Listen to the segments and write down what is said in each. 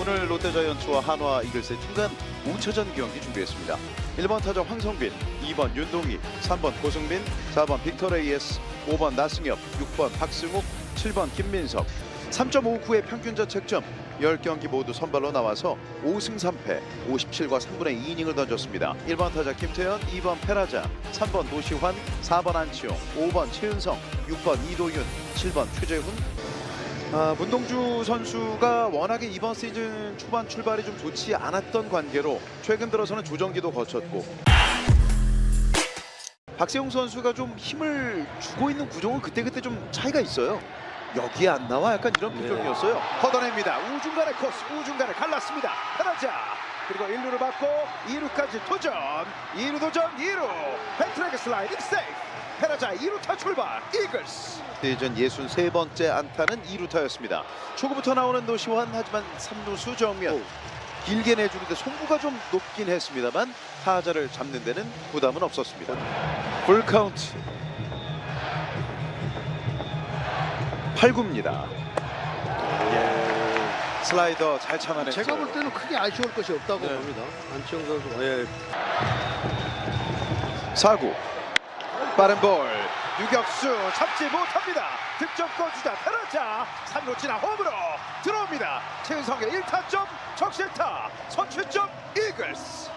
오늘 롯데자이언츠와 한화 이글스의 중간 5차전 경기 준비했습니다. 1번 타자 황성빈, 2번 윤동희, 3번 고승민, 4번 빅터 레이에스, 5번 나승엽, 6번 박승욱, 7번 김민석. 3.59의 평균 자책점 10경기 모두 선발로 나와서 5승 3패 57과 3분의 2이닝을 던졌습니다. 1번 타자 김태현, 2번 페라자, 3번 노시환, 4번 안치용, 5번 최은성, 6번 이도윤, 7번 최재훈, 아, 문동주 선수가 워낙에 이번 시즌 초반 출발이 좀 좋지 않았던 관계로 최근 들어서는 조정기도 거쳤고 박세웅 선수가 좀 힘을 주고 있는 구종은 그때그때 좀 차이가 있어요. 여기에 안 나와 약간 이런 표정이었어요. 걷어냅니다. 우중간의 코스, 우중간을 갈랐습니다. 페라자 그리고 1루를 받고 2루까지 도전, 2루 도전, 2루 배트랙 슬라이딩 세이프. 페라자 2루타 출발 이글스 시즌 63번째 안타는 2루타였습니다 초구부터 나오는 노시환 하지만 3루수 정면 길게 내주는데 송구가 좀 높긴 했습니다만 타자를 잡는 데는 부담은 없었습니다 풀카운트 8구입니다 예. 슬라이더 잘 참아냈죠 제가 볼 때는 크게 아쉬울 것이 없다고 네. 봅니다. 안치홍 선수. 예. 4구 빠른 볼. 유격수 잡지 못합니다. 득점권 주자 페라자 3루 지나 홈으로 들어옵니다. 최은성의 1타점 적실타. 선취점 이글스.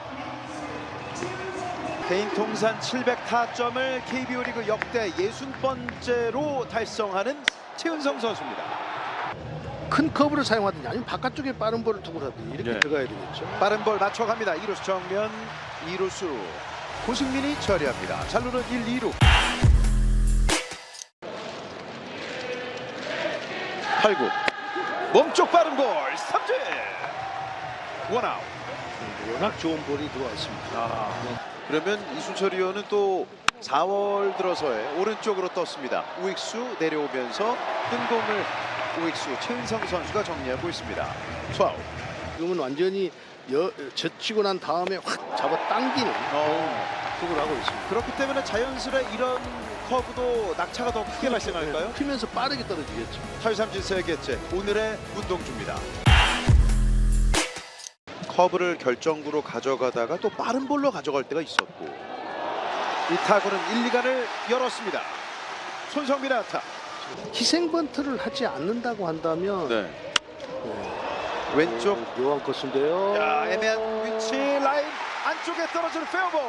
개인 통산 700타점을 KBO 리그 역대 60번째로 달성하는 최은성 선수입니다. 큰 커브를 사용하든지 아니면 바깥쪽에 빠른 볼을 투구 하든지 이렇게 네. 들어가야 되겠죠. 빠른 볼 맞춰갑니다. 2루수 정면 2루수 고승민이 처리합니다. 잘루는 1, 2루. 8구. 몸쪽 빠른 볼 삼진. 원아웃. 워낙 좋은 볼이 들어왔습니다. 그러면 이순철 의원은 또 4월 들어서에 오른쪽으로 떴습니다. 우익수 내려오면서 뜬 공을 우익수 최은성 선수가 정리하고 있습니다. 투아웃. 지금은 완전히 여, 젖히고 난 다음에 확 잡아 당기는. 어. 투구를 하고 있습니다. 그렇기 때문에 자연스레 이런 커브도 낙차가 더 크게 발생할까요? 피면서 빠르게 떨어지겠죠. 타유삼진 세 개째 오늘의 문동주입니다. 커브를 결정구로 가져가다가 또 빠른 볼로 가져갈 때가 있었고 이 타구는 1, 2간을 열었습니다. 손성민 안타. 희생 번트를 하지 않는다고 한다면 네. 네. 왼쪽 어, 묘한 코스인데요. 야, 애매한 위치 라인 안쪽에 떨어지는 페어볼.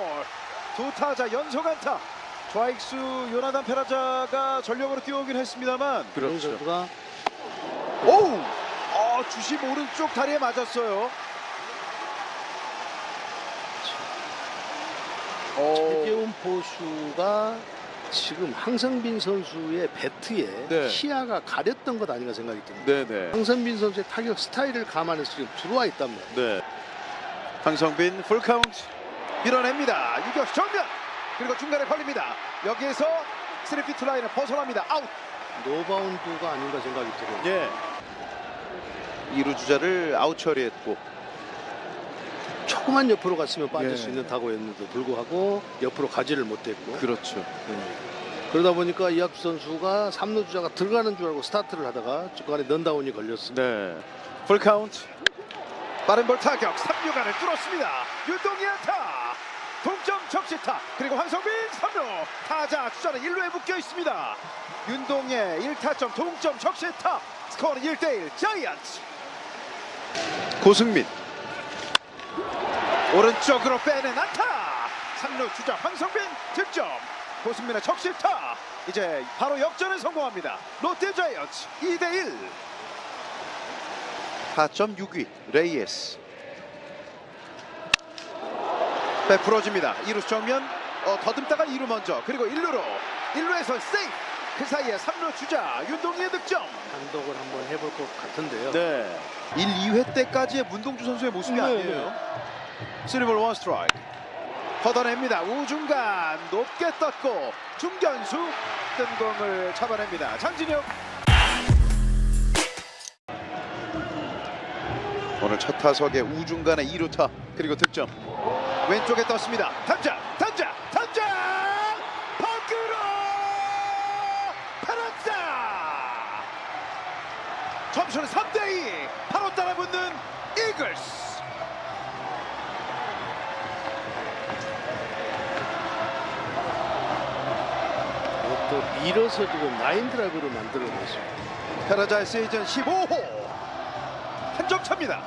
두 타자 연속 안타. 좌익수 요나단 페라자가 전력으로 뛰어오긴 했습니다만 그런 선수가 오우! 어, 주심 오른쪽 다리에 맞았어요. 어, 최재훈 포수가 지금 황성빈 선수의 배트에 네. 시야가 가렸던 것 아닌가 생각이 듭니다. 네네. 황성빈 선수의 타격 스타일을 감안해서 지금 들어와 있단 말이에요. 네. 황성빈 풀카운트 밀어냅니다. 유격 정면 그리고 중간에 걸립니다. 여기에서 3피트 라인을 벗어납니다. 아웃. 노바운드가 아닌가 생각이 들어요. 예. 2루 주자를 아웃 처리했고 조그만 옆으로 갔으면 빠질 예. 수 있는 타구였는데도 불구하고 옆으로 가지를 못했고 그렇죠. 네. 그러다 보니까 이학주 선수가 3루 주자가 들어가는 줄 알고 스타트를 하다가 중간에 넌다운이 걸렸습니다. 네. 풀 카운트 빠른 볼 타격 3루간을 뚫었습니다. 윤동희 안타. 동점 적시타. 그리고 황성빈 3루. 타자 주자는 1루에 묶여 있습니다. 윤동의 1타점 동점 적시타. 스코어는 1대1 자이언츠. 고승민. 오른쪽으로 빼는 안타. 3루 주자 황성빈 득점. 고승민의 적시타. 이제 바로 역전에 성공합니다. 롯데 자이언츠 2대1 4점 6위 레이에스 베풀어집니다. 2루 정면 어, 더듬다가 2루 먼저. 그리고 1루로 1루에서 세이프! 그 사이에 3루 주자 윤동희의 득점! 단독을 한번 해볼 것 같은데요. 네. 1, 2회 때까지의 문동주 선수의 모습이 네, 아니에요. 3볼 원 스트라이크. 걷어냅니다. 우중간 높게 떴고 중견수 뜬 공을 잡아냅니다. 장진혁! 오늘 첫 타석에 우중간에 2루타 그리고 득점 왼쪽에 떴습니다 탐장 탐장 탐장 밖으로 파란자 점수는 3대2 바로 따라붙는 이글스. 또 밀어서 지금 라인 드라이브를 만들어냈습니다. 페라자의 시즌 15호 한 점 차입니다.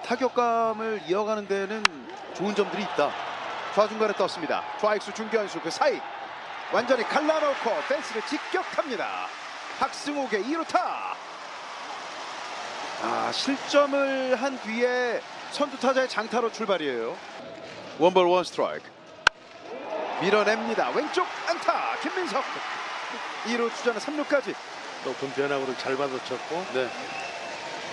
아, 타격감을 이어가는 데는 좋은 점들이 있다. 좌중간에 떴습니다. 좌익수 중견수 그 사이 완전히 갈라놓고 펜스를 직격합니다. 박승욱의 2루타. 아 실점을 한 뒤에 선두 타자의 장타로 출발이에요. 원볼 원 스트라이크. 밀어냅니다. 왼쪽 안타 김민석 2루 주자는 3루까지 높은 변화구를 잘 받아쳤고 네.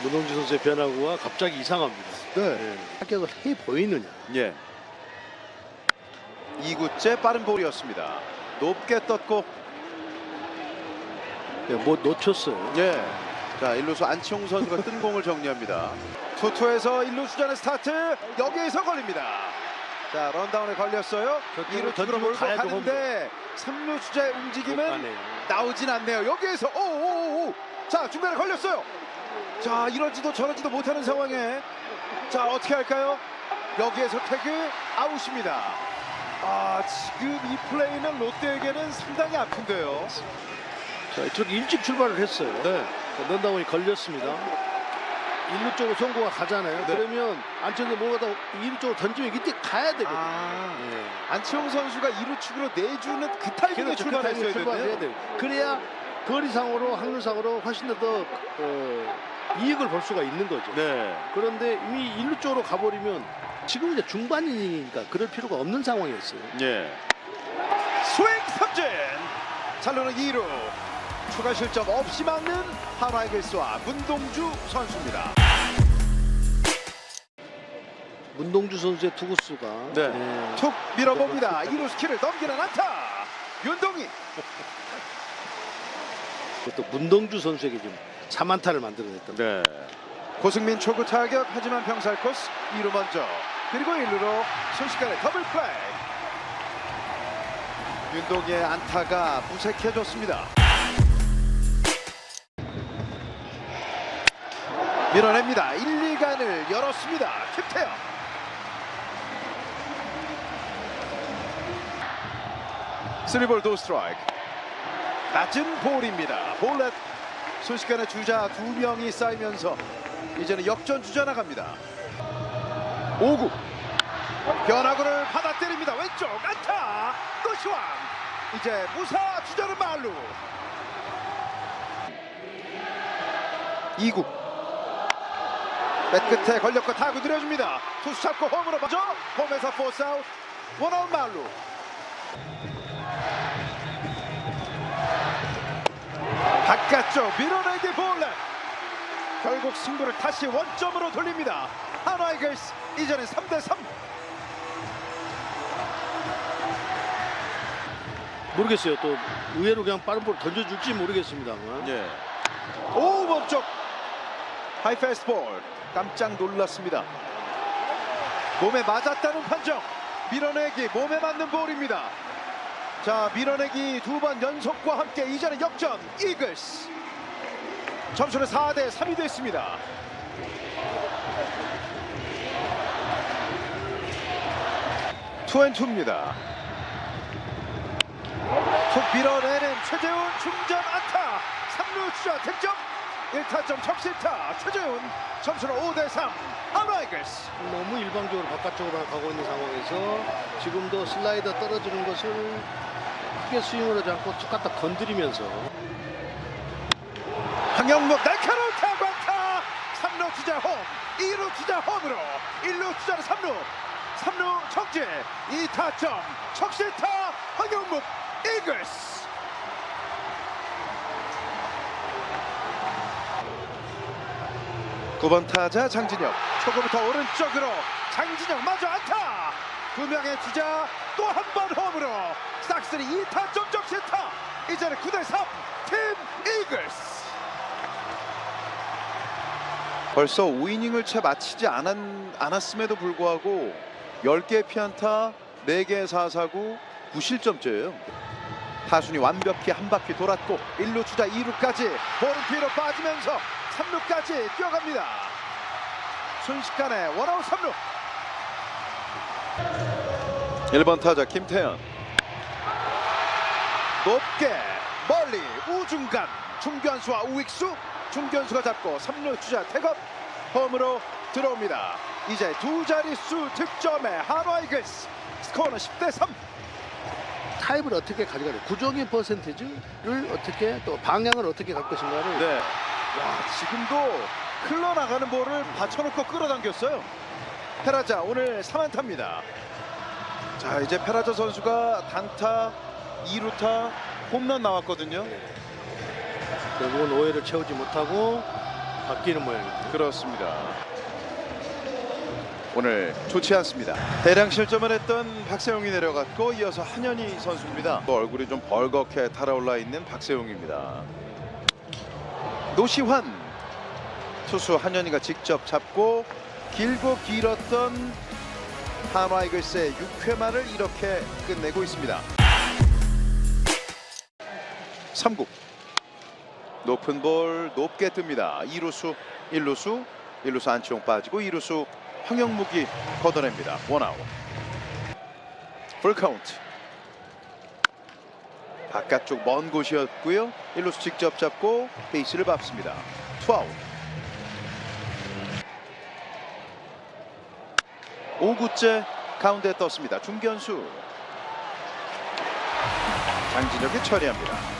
문홍주 선수의 변화구가 갑자기 이상합니다. 네. 타격을 해 보이느냐? 예. 2구째 빠른 볼이었습니다. 높게 떴고 예, 뭐 놓쳤어요. 예. 자, 일루수 안치홍 선수가 뜬 공을 정리합니다. 투투에서 일루 주자는 스타트 여기에서 걸립니다. 자, 런다운에 걸렸어요. 저쪽으로 2루 던지고 쪽으로 몰고 가야죠, 가는데 3루 주자의 못 움직임은 가네요. 나오진 않네요. 여기에서 오오오 자 중간에 걸렸어요. 자 이러지도 저러지도 못하는 상황에 자 어떻게 할까요? 여기에서 태그 아웃입니다. 아 지금 이 플레이는 롯데에게는 상당히 아픈데요. 자, 이쪽 일찍 출발을 했어요. 네. 넌다운이 걸렸습니다. 일루 쪽으로 송구가 가잖아요. 네. 그러면 안쪽에 뭐가 다 일루 쪽으로 던지면 이때 가야 되거든요. 아 예. 안치홍 선수가 2루 측으로 내주는 그 타이밍에 그렇죠. 그 타이밍에 출발했어야. 돼요. 그래야 거리상으로 확률상으로 훨씬 더 어, 이익을 볼 수가 있는 거죠. 네. 그런데 이미 일루 쪽으로 가버리면 지금 이제 중반 이닝이니까 그럴 필요가 없는 상황이었어요. 예. 스윙 삼진. 잘루는 2루. 추가 실점 없이 막는 하나이글스와 문동주 선수입니다. 문동주 선수의 투구수가 네. 예, 툭 밀어봅니다. 2루 스키를 넘기는 안타. 윤동희. 또 문동주 선수에게 좀 3안타를 만들어냈던 네. 고승민 초구 타격 하지만 병살 코스 2루 먼저 그리고 1루로 순식간에 더블 플레이. 윤동희의 안타가 무색해졌습니다. 밀어냅니다. 1, 2간을 열었습니다. 김태형. 쓰리볼 도 스트라이크. 낮은 볼입니다. 볼넷 순식간에 주자 두 명이 쌓이면서 이제는 역전 주자 나갑니다. 5구 변화구를 받아 때립니다. 왼쪽 안타 노시왕 이제 무사 주자는 말루 2구 끝에 걸렸고 타구 들여줍니다. 투수 잡고 홈으로 먼저 홈에서 포스아웃 원아웃 말루 바깥쪽 밀어내기 볼넷 결국 승부를 다시 원점으로 돌립니다. 하나이글스 이제는 3대3 모르겠어요. 또 의외로 그냥 빠른 볼 던져줄지 모르겠습니다만. 예. 오 몸쪽 하이 패스트볼. 깜짝 놀랐습니다. 몸에 맞았다는 판정. 밀어내기 몸에 맞는 볼입니다 자 밀어내기 두 번 연속과 함께 이제는 역전 이글스. 점수는 4대 3이 됐습니다. 투앤투입니다. 툭 밀어내는 최재훈 중전 안타. 3루 주자 득점. 1타점 적시타. 최재훈 점수는 5대3 하나이글스. 너무 일방적으로 바깥쪽으로 가고 있는 상황에서 지금도 슬라이더 떨어지는 것을 크게 스윙을 하지 않고 툭 갖다 건드리면서. 황영목 날카로운 타구 안타! 3루 주자 홈 2루 주자 홈으로 1루 주자는 3루. 3루 적재 2타점 적시타 황영목 이글스. 구번 타자 장진혁. 초구부터 오른쪽으로 장진혁 마저 안타! 두 명의 주자 또 한 번 홈으로 싹쓸이 2타 점 적시타 이제는 9대3 팀 이글스 벌써 5이닝을 채 마치지 않았, 않았음에도 불구하고 10개 피안타 4개 사사구 9실점째예요 타순이 완벽히 한 바퀴 돌았고 1루 주자 2루까지 볼은 뒤로 빠지면서 3루까지 뛰어갑니다. 순식간에 원아웃 3루. 1번 타자 김태현 높게 멀리 우중간 중견수와 우익수 중견수가 잡고 3루 주자 태업 홈으로 들어옵니다. 이제 두 자릿수 득점에 한화 이글스 스코어는 10대 3. 타입을 어떻게 가져가냐 구종의 퍼센티지를 어떻게 또 방향을 어떻게 갈 것인가를 네. 와 지금도 흘러나가는 볼을 받쳐놓고 끌어당겼어요. 페라자 오늘 3안타입니다. 자 이제 페라자 선수가 단타 2루타 홈런 나왔거든요. 결국은 오해를 채우지 못하고 바뀌는 모양입니다. 그렇습니다. 오늘 좋지 않습니다. 대량 실점을 했던 박세용이 내려갔고 이어서 한현희 선수입니다. 또 얼굴이 좀 벌겋게 달아올라 있는 박세용입니다. 노시환 투수 한현희가 직접 잡고 길고 길었던 한화 이글스의 6회 말을 이렇게 끝내고 있습니다. 3구 높은 볼 높게 뜹니다. 2루수 1루수 1루수 안치홍 빠지고 2루수 황영묵이 걷어냅니다. 원아웃 풀 카운트 바깥쪽 먼 곳이었고요. 1루수 직접 잡고 베이스를 밟습니다. 투아웃 5구째 가운데 떴습니다. 중견수 장진혁이 처리합니다.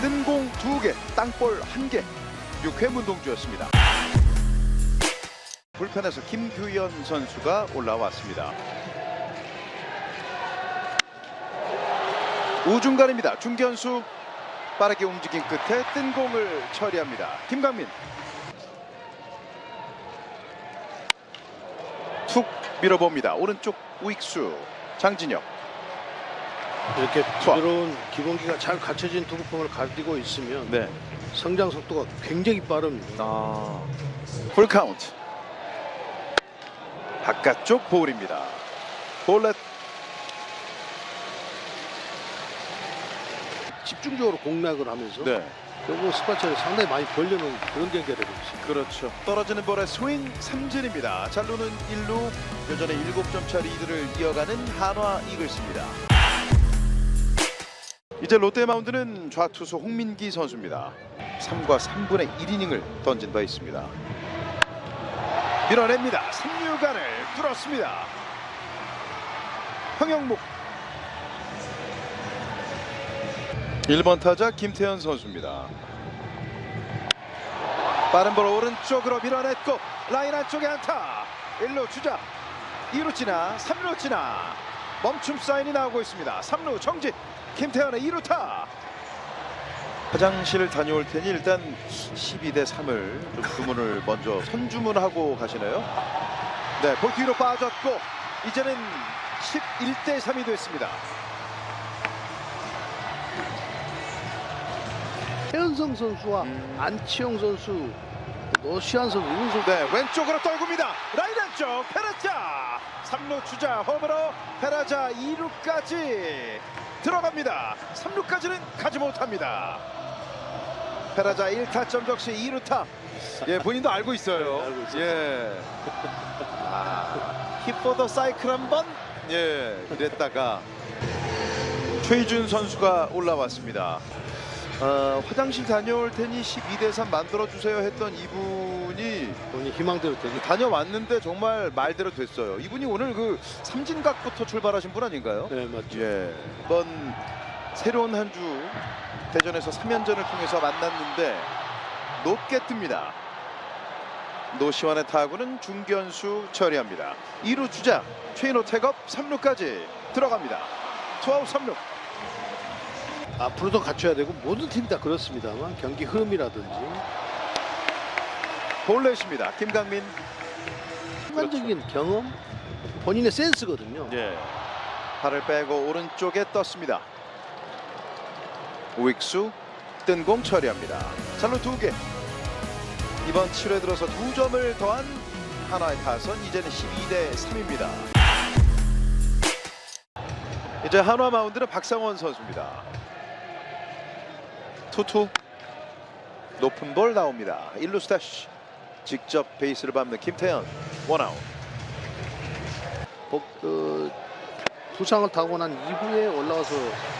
뜬공 2개, 땅볼 1개, 6회 문동주였습니다. 불펜에서 김규현 선수가 올라왔습니다. 우중간입니다. 중견수 빠르게 움직인 끝에 뜬 공을 처리합니다. 김강민 툭 밀어봅니다. 오른쪽 우익수 장진혁 이렇게 투아. 부드러운 기본기가 잘 갖춰진 투구폼을 가지고 있으면 네. 성장 속도가 굉장히 빠릅니다. 아. 풀 카운트. 바깥쪽 볼입니다. 볼렛 집중적으로 공략을 하면서 네. 결국 스파처를 상당히 많이 벌려놓은 그런 경기가 되고 있습니다. 그렇죠. 떨어지는 볼의 스윙 삼진입니다. 잘루는 1루 여전히 7점 차 리드를 이어가는 한화 이글스입니다. 이제 롯데 마운드는 좌투수 홍민기 선수입니다. 3과 3분의 1이닝을 던진 바 있습니다. 밀어냅니다. 3루간을 뚫었습니다. 황영묵 1번 타자 김태현 선수입니다. 빠른 볼 오른쪽으로 밀어냈고 라인 안쪽에 안타 1루 주자 2루 지나 3루 지나 멈춤 사인이 나오고 있습니다 3루 정지 김태현의 2루타. 화장실을 다녀올 테니 일단 12대 3을 좀 주문을 먼저 선주문하고 가시네요. 네 볼 뒤로 빠졌고 이제는 11대 3이 됐습니다. 최은성 선수와 음. 안치홍 선수, 노시안 선수 이런 선수. 네 왼쪽으로 떨굽니다. 라인 안쪽 페라자. 3루 주자 홈으로 페라자 2루까지 들어갑니다. 3루까지는 가지 못합니다. 페라자 1타점 적시 2루타. 예 본인도 알고 있어요. 네, 알고 있어요. 예. 아, 힙포더 사이클 한 번? 예 이랬다가 최희준 선수가 올라왔습니다 어, 화장실 다녀올 테니 12대 3 만들어 주세요 했던 이분이 본인 희망대로 되게 다녀왔는데 정말 말대로 됐어요. 이분이 오늘 그 삼진각부터 출발하신 분 아닌가요? 네 맞죠. 예. 이번 새로운 한 주 대전에서 3연전을 통해서 만났는데 높게 뜹니다. 노시환의 타구는 중견수 처리합니다. 2루 주자 최인호 태업 3루까지 들어갑니다. 투아웃 3루. 앞으로도 갖춰야 되고 모든 팀이 다 그렇습니다만 경기 흐름이라든지 볼넷입니다. 김강민. 순간적인 경험, 본인의 센스거든요. 예. 팔을 빼고 오른쪽에 떴습니다. 우익수 뜬 공 처리합니다. 잘로 두 개. 이번 7회 들어서 두 점을 더한 하나의 타선 이제는 12대 3입니다. 이제 한화 마운드는 박상원 선수입니다. 투투 높은 볼 나옵니다. 1루 스태시 직접 베이스를 밟는 김태현 원아웃. 복, 그, 부상을 타고 난 이후에 올라와서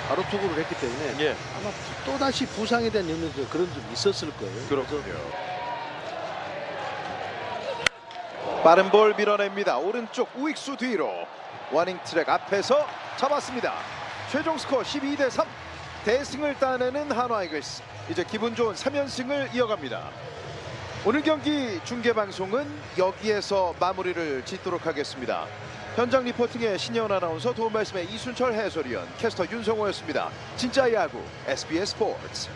바로 투구를 했기 때문에 예. 아마 또 다시 부상에 대한 염려도 그런 좀 있었을 거예요. 그렇군요. 빠른 볼 밀어냅니다. 오른쪽 우익수 뒤로 워닝 트랙 앞에서 잡았습니다. 최종 스코어 12 대 3. 대승을 따내는 한화 이글스. 이제 기분 좋은 3연승을 이어갑니다. 오늘 경기 중계 방송은 여기에서 마무리를 짓도록 하겠습니다. 현장 리포팅의 신예원 아나운서 도움 말씀의 이순철 해설위원 캐스터 윤성호였습니다. 진짜 야구 SBS 스포츠.